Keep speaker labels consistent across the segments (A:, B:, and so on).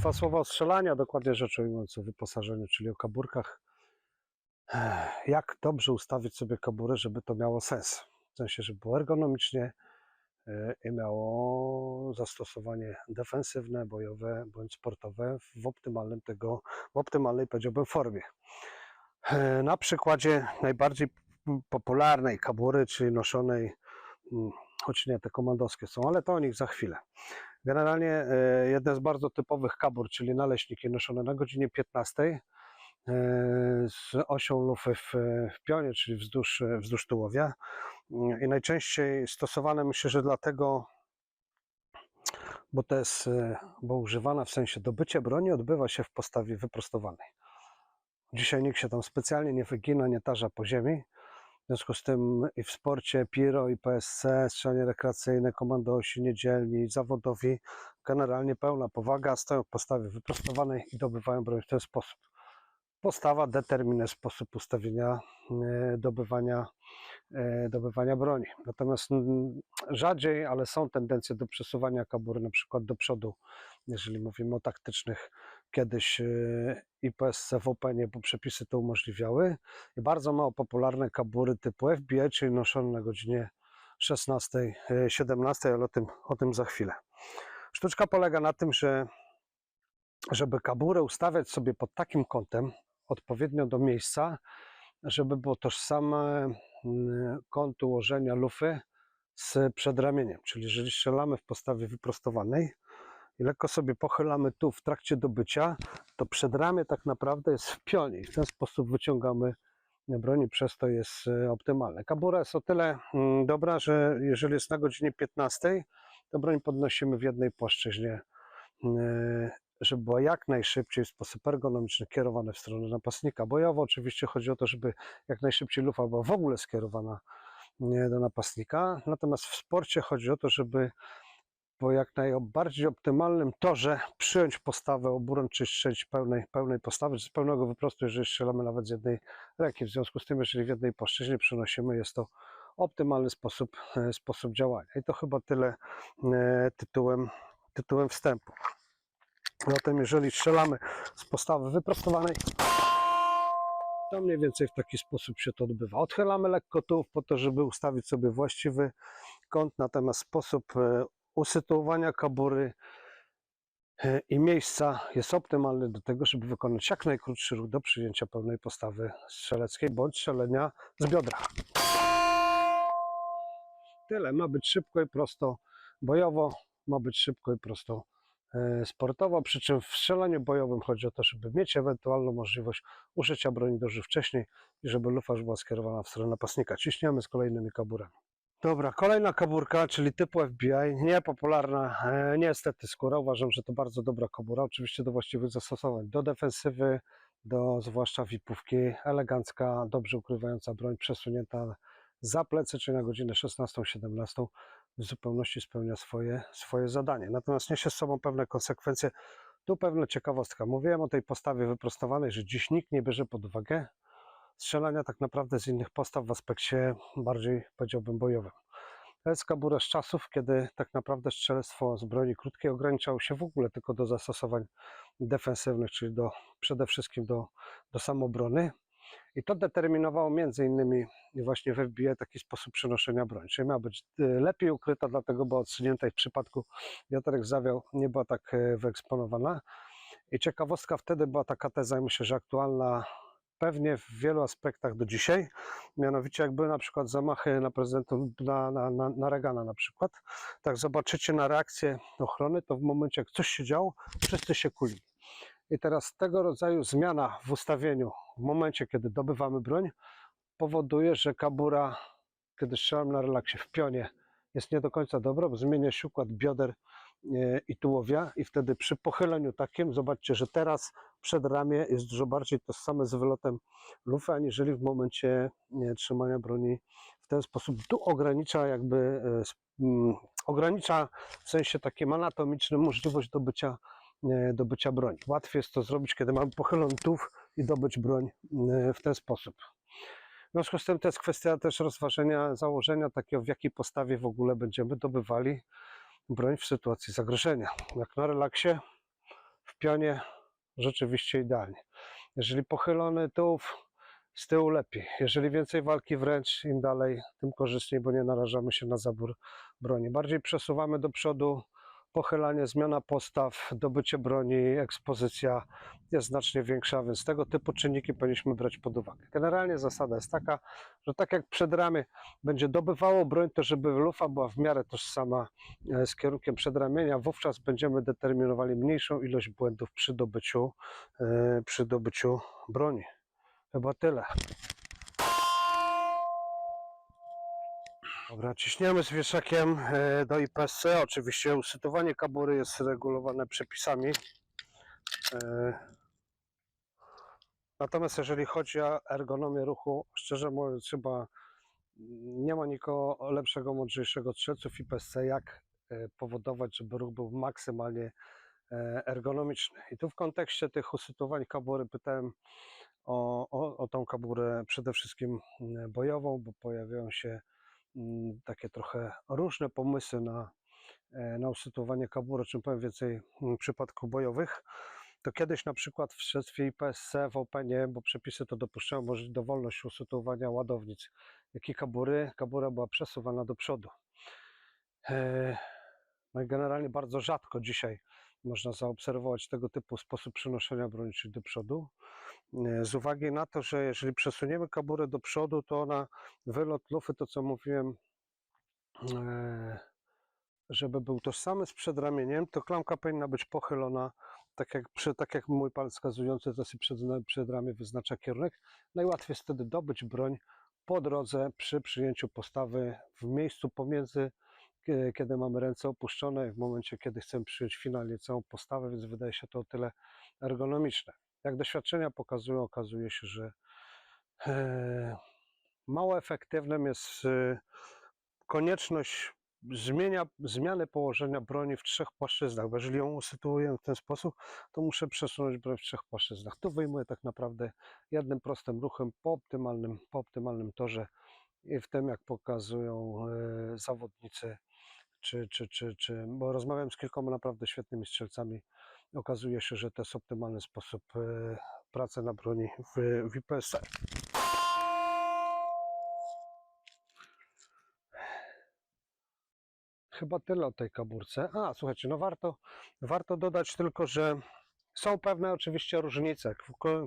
A: Dwa słowa o strzelaniu, dokładnie rzecz ujmując o wyposażeniu, czyli o kaburkach. Jak dobrze ustawić sobie kaburę, żeby to miało sens? W sensie, żeby było ergonomicznie e, i miało zastosowanie defensywne, bojowe bądź sportowe w optymalnym tego, w optymalnej powiedziałbym formie. E, Na przykładzie najbardziej popularnej kabury, czyli noszonej, mm, choć nie te komandowskie są, ale to o nich za chwilę. Generalnie e, jedne z bardzo typowych kabur, czyli naleśniki noszone na godzinie 15 e, z osią lufy w, w pionie, czyli wzdłuż, wzdłuż tułowia. I najczęściej stosowane myślę, że dlatego, bo to jest, e, bo używana w sensie dobycie broni odbywa się w postawie wyprostowanej. Dzisiaj nikt się tam specjalnie nie wygina, nie tarza po ziemi. W związku z tym i w sporcie PIRO i PSC, strzelanie rekreacyjne, komandosi, niedzielni, zawodowi, generalnie pełna powaga, stoją w postawie wyprostowanej i dobywają broń w ten sposób. Postawa determinuje sposób ustawienia e, dobywania, e, dobywania broni. Natomiast mm, rzadziej, ale są tendencje do przesuwania kabury na przykład do przodu, jeżeli mówimy o taktycznych. Kiedyś e, i PSC w Openie, bo przepisy to umożliwiały. I bardzo mało popularne kabury typu FBI, czyli noszone na godzinie 16, e, 17, ale o tym, o tym za chwilę. Sztuczka polega na tym, że żeby kaburę ustawiać sobie pod takim kątem, odpowiednio do miejsca, żeby było tożsame mm, kąt ułożenia lufy z przedramieniem. Czyli jeżeli strzelamy w postawie wyprostowanej i lekko sobie pochylamy tu w trakcie dobycia, to przedramię tak naprawdę jest w pionie i w ten sposób wyciągamy broń przez to jest e, optymalne. Kabura jest o tyle mm, dobra, że jeżeli jest na godzinie 15, to broń podnosimy w jednej płaszczyźnie e, żeby była jak najszybciej w sposób ergonomiczny kierowana w stronę napastnika. Bojowo oczywiście chodzi o to, żeby jak najszybciej lufa była w ogóle skierowana nie, do napastnika. Natomiast w sporcie chodzi o to, żeby po jak najbardziej optymalnym torze przyjąć postawę oburącz czy strzelić pełnej, pełnej postawy, z pełnego wyprostu, jeżeli strzelamy nawet z jednej ręki. W związku z tym, jeżeli w jednej płaszczyźnie przenosimy, jest to optymalny sposób, e, sposób działania. I to chyba tyle e, tytułem, tytułem wstępu. Zatem jeżeli strzelamy z postawy wyprostowanej, to mniej więcej w taki sposób się to odbywa. Odchylamy lekko tułów po to, żeby ustawić sobie właściwy kąt, natomiast sposób e, usytuowania kabury e, i miejsca jest optymalny do tego, żeby wykonać jak najkrótszy ruch do przyjęcia pełnej postawy strzeleckiej bądź strzelenia z biodra. Tyle. Ma być szybko i prosto bojowo, ma być szybko i prosto e, sportowo, przy czym w strzelaniu bojowym chodzi o to, żeby mieć ewentualną możliwość użycia broni dużo wcześniej i żeby lufa była skierowana w stronę napastnika. Ciśniemy z kolejnymi kaburami. Dobra, kolejna kaburka, czyli typu FBI, niepopularna, e, niestety skóra. Uważam, że to bardzo dobra kabura, oczywiście do właściwych zastosowań, do defensywy, do zwłaszcza wipówki, elegancka, dobrze ukrywająca broń, przesunięta za plecy, czyli na godzinę 16-17 w zupełności spełnia swoje, swoje zadanie. Natomiast niesie z sobą pewne konsekwencje. Tu pewna ciekawostka. Mówiłem o tej postawie wyprostowanej, że dziś nikt nie bierze pod uwagę strzelania tak naprawdę z innych postaw w aspekcie bardziej, powiedziałbym, bojowym. Jest kabura z czasów, kiedy tak naprawdę strzelectwo z broni krótkiej ograniczało się w ogóle tylko do zastosowań defensywnych, czyli do, przede wszystkim do, do samobrony. I to determinowało między innymi właśnie w taki sposób przenoszenia broni. Czyli miała być e, lepiej ukryta, dlatego była odsunięta i w przypadku wiaterek zawiał nie była tak e, wyeksponowana. I ciekawostka wtedy była taka teza, myślę, że aktualna pewnie w wielu aspektach do dzisiaj. Mianowicie, jak były na przykład zamachy na prezydenta, na, na, na, na Reagana na przykład, tak zobaczycie na reakcję ochrony, to w momencie, jak coś się działo, wszyscy się kulili. I teraz tego rodzaju zmiana w ustawieniu, w momencie, kiedy dobywamy broń, powoduje, że kabura, kiedy strzelam na relaksie w pionie, jest nie do końca dobra, bo zmienia się układ bioder i tułowia i wtedy przy pochyleniu takim, zobaczcie, że teraz przed ramię jest dużo bardziej tożsame z wylotem lufy, aniżeli w momencie nie, trzymania broni w ten sposób. Tu ogranicza jakby, e, mm, ogranicza w sensie takim anatomicznym możliwość dobycia, e, dobycia broni. Łatwiej jest to zrobić, kiedy mamy pochylony tułów i dobyć broń e, w ten sposób. W związku z tym to jest kwestia też rozważenia, założenia takiego, w jakiej postawie w ogóle będziemy dobywali broń w sytuacji zagrożenia. Jak na relaksie, w pionie, rzeczywiście idealnie. Jeżeli pochylony tułów, z tyłu lepiej. Jeżeli więcej walki wręcz, im dalej, tym korzystniej, bo nie narażamy się na zabór broni. Bardziej przesuwamy do przodu, pochylanie, zmiana postaw, dobycie broni, ekspozycja jest znacznie większa, więc tego typu czynniki powinniśmy brać pod uwagę. Generalnie zasada jest taka, że tak jak przed ramię będzie dobywało broń, to żeby lufa była w miarę tożsama e, z kierunkiem przedramienia, wówczas będziemy determinowali mniejszą ilość błędów przy dobyciu, e, przy dobyciu broni. Chyba tyle. Dobra, ciśniemy z wieszakiem e, do IPSC. Oczywiście usytuowanie kabury jest regulowane przepisami. E, Natomiast jeżeli chodzi o ergonomię ruchu, szczerze mówiąc, chyba nie ma nikogo lepszego, mądrzejszego strzelców IPSC, jak e, powodować, żeby ruch był maksymalnie ergonomiczny. I tu w kontekście tych usytuowań kabury pytałem o, o, o tą kaburę przede wszystkim bojową, bo pojawiają się takie trochę różne pomysły na, e, na usytuowanie kabury, o czym powiem więcej mm, przypadku bojowych. To kiedyś na przykład w śledztwie IPSC w Openie, bo przepisy to dopuszczają dowolność usytuowania ładownic, jak i kabury, kabura była przesuwana do przodu. E, No i generalnie bardzo rzadko dzisiaj można zaobserwować tego typu sposób przenoszenia broni, czyli do przodu. E, Z uwagi na to, że jeżeli przesuniemy kaburę do przodu, to ona wylot lufy, to co mówiłem, e, żeby był tożsamy z przedramieniem, to klamka powinna być pochylona, tak jak, tak jak mój palec wskazujący to przed, przedramię wyznacza kierunek. Najłatwiej jest wtedy dobyć broń po drodze przy przyjęciu postawy w miejscu pomiędzy, kie- kiedy mamy ręce opuszczone i w momencie, kiedy chcemy przyjąć finalnie całą postawę, więc wydaje się to o tyle ergonomiczne. Jak doświadczenia pokazują, okazuje się, że e, mało efektywnym jest e, konieczność zmienia, zmiany położenia broni w trzech płaszczyznach, bo jeżeli ją usytuuję w ten sposób, to muszę przesunąć broń w trzech płaszczyznach. Tu wyjmuję tak naprawdę jednym prostym ruchem po optymalnym, po optymalnym torze i w tym, jak pokazują e, zawodnicy, czy, czy, czy, czy, bo rozmawiam z kilkoma naprawdę świetnymi strzelcami, okazuje się, że to jest optymalny sposób e, pracy na broni w, w IPSC. Chyba tyle o tej kaburce. A, słuchajcie, no warto, warto dodać tylko, że są pewne oczywiście różnice.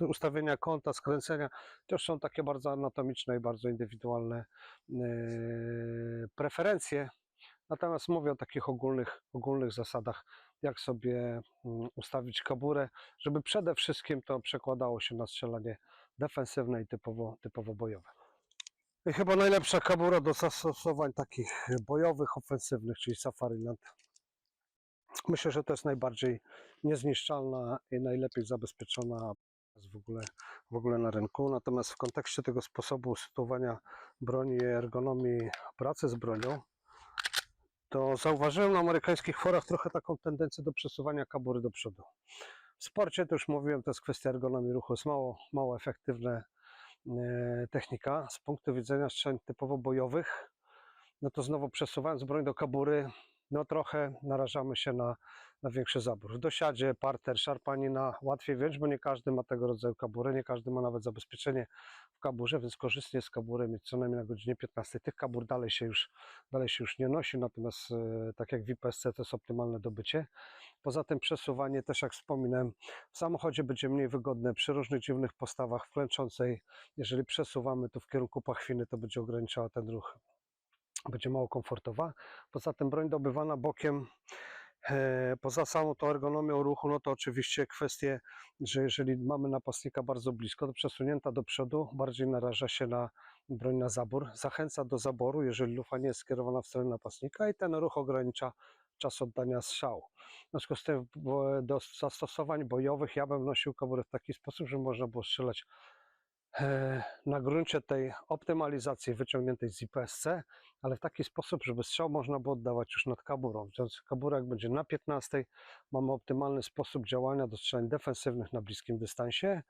A: Ustawienia kąta, skręcenia też są takie bardzo anatomiczne i bardzo indywidualne yy, preferencje. Natomiast mówię o takich ogólnych, ogólnych zasadach, jak sobie mm, ustawić kaburę, żeby przede wszystkim to przekładało się na strzelanie defensywne i typowo, typowo bojowe. I chyba najlepsza kabura do zastosowań takich bojowych, ofensywnych, czyli Safariland. Myślę, że to jest najbardziej niezniszczalna i najlepiej zabezpieczona w ogóle, w ogóle na rynku. Natomiast w kontekście tego sposobu sytuowania broni i ergonomii pracy z bronią, to zauważyłem na amerykańskich forach trochę taką tendencję do przesuwania kabury do przodu. W sporcie, to już mówiłem, to jest kwestia ergonomii ruchu, jest mało, mało efektywne e, technika. Z punktu widzenia strzelań typowo bojowych, no to znowu przesuwając broń do kabury, no trochę narażamy się na, na większy zabór. W dosiadzie, parter, szarpanina łatwiej wziąć, bo nie każdy ma tego rodzaju kaburę, nie każdy ma nawet zabezpieczenie w kaburze, więc korzystnie z kabury mieć co najmniej na godzinie 15. Tych kabur dalej się już, dalej się już nie nosi, natomiast e, tak jak w IPSC to jest optymalne dobycie. Poza tym przesuwanie też jak wspominałem, w samochodzie będzie mniej wygodne przy różnych dziwnych postawach w klęczącej. Jeżeli przesuwamy to w kierunku pachwiny, to będzie ograniczała ten ruch będzie mało komfortowa. Poza tym broń dobywana bokiem, poza samą tą ergonomią ruchu, no to oczywiście kwestie, że jeżeli mamy napastnika bardzo blisko, to przesunięta do przodu bardziej naraża się na broń na zabór, zachęca do zaboru, jeżeli lufa nie jest skierowana w stronę napastnika i ten ruch ogranicza czas oddania strzału. W związku z tym do zastosowań bojowych ja bym nosił kaburę w taki sposób, że można było strzelać e, na gruncie tej optymalizacji wyciągniętej z IPSC, ale w taki sposób, żeby strzał można było oddawać już nad kaburą. Więc kabura jak będzie na 15, mamy optymalny sposób działania do strzelań defensywnych na bliskim dystansie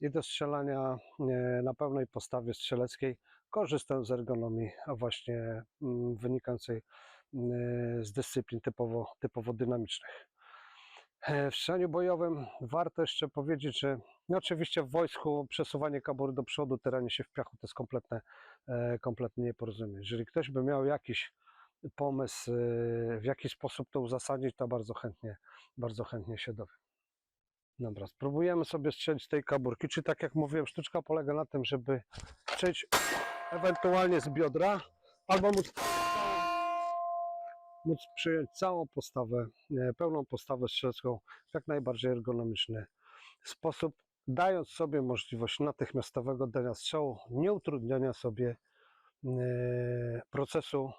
A: i do strzelania e, na pełnej postawie strzeleckiej, korzystając z ergonomii właśnie mm, wynikającej mm, z dyscyplin typowo, typowo dynamicznych. E, W strzaniu bojowym warto jeszcze powiedzieć, że no oczywiście w wojsku przesuwanie kabury do przodu, terenie się w piachu to jest kompletne, e, kompletnie nieporozumienie. Jeżeli ktoś by miał jakiś pomysł, e, w jaki sposób to uzasadnić, to bardzo chętnie, bardzo chętnie się dowiem. Dobra, spróbujemy sobie strzelić z tej kaburki. Czy tak jak mówiłem, sztuczka polega na tym, żeby strzelić ewentualnie z biodra, albo móc, móc przyjąć całą postawę, e, pełną postawę strzelecką w jak najbardziej ergonomiczny sposób, dając sobie możliwość natychmiastowego dania strzału, nie utrudniania sobie e, procesu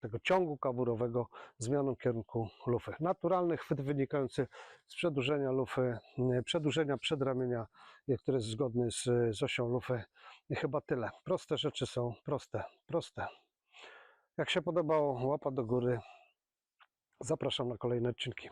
A: tego ciągu kaburowego zmianą kierunku lufy. Naturalny chwyt wynikający z przedłużenia lufy, e, przedłużenia przedramienia, który jest zgodny z, z osią lufy. I chyba tyle. Proste rzeczy są proste, proste. Jak się podobało, łapa do góry. Zapraszam na kolejne odcinki.